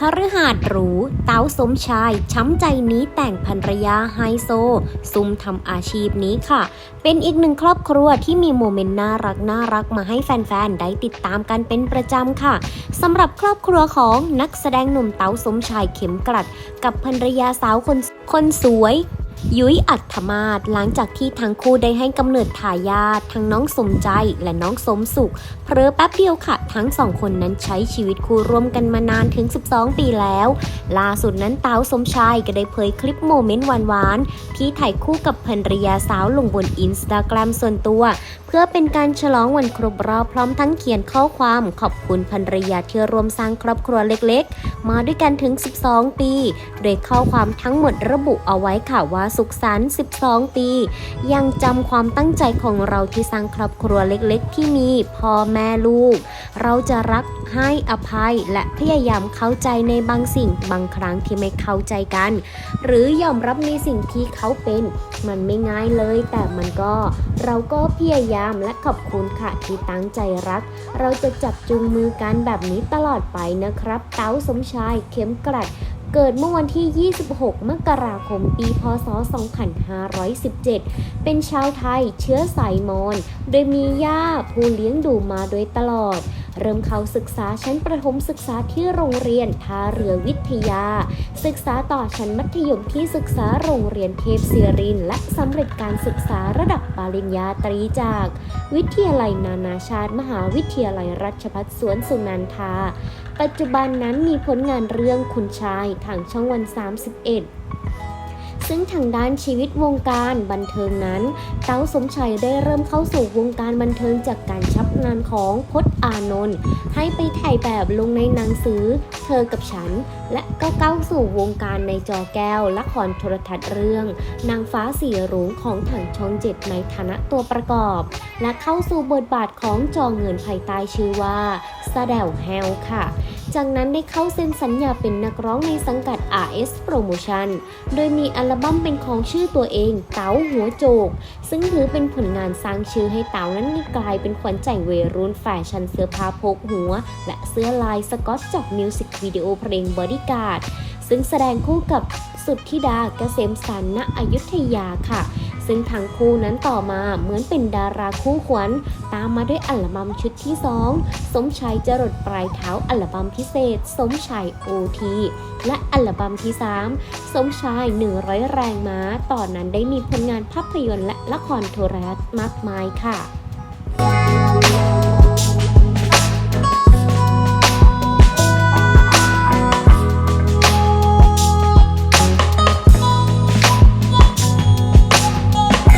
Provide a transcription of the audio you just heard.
คฤหาสน์หรู เต๋าสมชาย ช้ำใจนี้แต่งภรรยาไฮโซ ซุ่มทำอาชีพนี้ค่ะ เป็นอีกหนึ่งครอบครัวที่มีโมเมนต์น่ารักน่ารักมาให้แฟนๆ ได้ติดตามกันเป็นประจำค่ะสำหรับครอบครัวของนักแสดงหนุ่มเต๋าสมชายเข็มกลัด กับภรรยาสาวคนคนสวย ยุ้ยอัธมาศหลังจากที่ทั้งคู่ได้ให้กำเนิดทายาททั้งน้องสมใจและน้องสมสุข เพอแป๊บเดียวค่ะ ทั้งสองคนนั้นใช้ชีวิตคู่ร่วมกันมานานถึง 12 ปีแล้ว ล่าสุดนั้นเต๋าสมชายก็ได้เผยคลิปโมเมนต์หวานๆ ที่ถ่ายคู่กับภรรยาสาวลงบนอินสตาแกรมส่วนตัว เพื่อเป็นการฉลองวันครบรอบพร้อมทั้งเขียนข้อความขอบคุณภรรยาที่ร่วมสร้างครอบครัวเล็กๆ มาด้วยกันถึง 12 ปี โดยข้อความทั้งหมดระบุเอาไว้ค่ะว่าสุขสันต์ 12 ปี ยังจำความตั้งใจของเราที่สร้างครอบครัวเล็กๆ ที่มีพ่อแม่ลูก เราจะรักให้อภัยและพยายามเข้าใจในบางสิ่งบางครั้งที่ไม่เข้าใจกัน หรือยอมรับในสิ่งที่เขาเป็น มันไม่ง่ายเลย แต่มันก็เราก็พยายามและขอบคุณค่ะที่ตั้งใจรัก เราจะจับจูงมือกันแบบนี้ตลอดไปนะครับ เต้าสมชายเข็มกลัด เกิดเมื่อวันที่ 26 มกราคม ปีพศ 2517 เป็นชาวไทยเชื้อสายมอญ โดยมีย่าผู้เลี้ยงดูมาโดยตลอด เริ่มเข้าศึกษาชั้นประถมศึกษาที่โรงเรียนท่าเรือวิทยา ศึกษาต่อชั้นมัธยมที่ศึกษาโรงเรียนเทพศิริน และสำเร็จการศึกษาระดับปริญญาตรีจาก วิทยาลัยนานาชาติ มหาวิทยาลัยราชภัฏสวนสุนันทา ปัจจุบันนั้นมีผลงานเรื่องคุณชายทางช่องวัน 31 ซึ่งทางด้านชีวิตวงการบันเทิงนั้น เต้าสมชัยได้เริ่มเข้าสู่วงการบันเทิงจากการชับงานของพจน์อานนท์ให้ไปถ่ายแบบลงในหนังสือ เธอกับฉัน และก็ก้าวสู่วงการในจอแก้วละครโทรทัศน์เรื่อง นางฟ้าสีรุ้งของทางช่องเจ็ดในฐานะตัวประกอบ และเข้าสู่บทบาทของจอเงินภายใต้ชื่อว่าสแดวแฮลค่ะ จากนั้นได้เข้าเซ็นสัญญาเป็นนักร้องในสังกัด RS Promotion โดยมีอัลบั้มเป็นของชื่อตัวเองเต๋าหัวโจก ซึ่งถือเป็นผลงานสร้างชื่อให้เต๋านั้นกลายเป็นขวัญใจวัยรุ่นแฟชั่นเสื้อผ้าพกหัว และเสื้อลายสกอตจากมิวสิกวิดีโอเพลง Bodyguard ซึ่งแสดงคู่กับ สุทธิดาเกษมสันณอยุธยาค่ะ ซึ่งทั้งคู่นั้นต่อมาเหมือนเป็นดาราคู่ขวัญ ตามมาด้วยอัลบั้มชุดที่ 2 สมชายจรดปลายเท้าอัลบั้มพิเศษ สมชายโอทีและอัลบั้มที่ 3 สมชาย 100 แรงม้า ตอนนั้นได้มีผลงานภาพยนตร์และละครโทรทัศน์มากมายค่ะ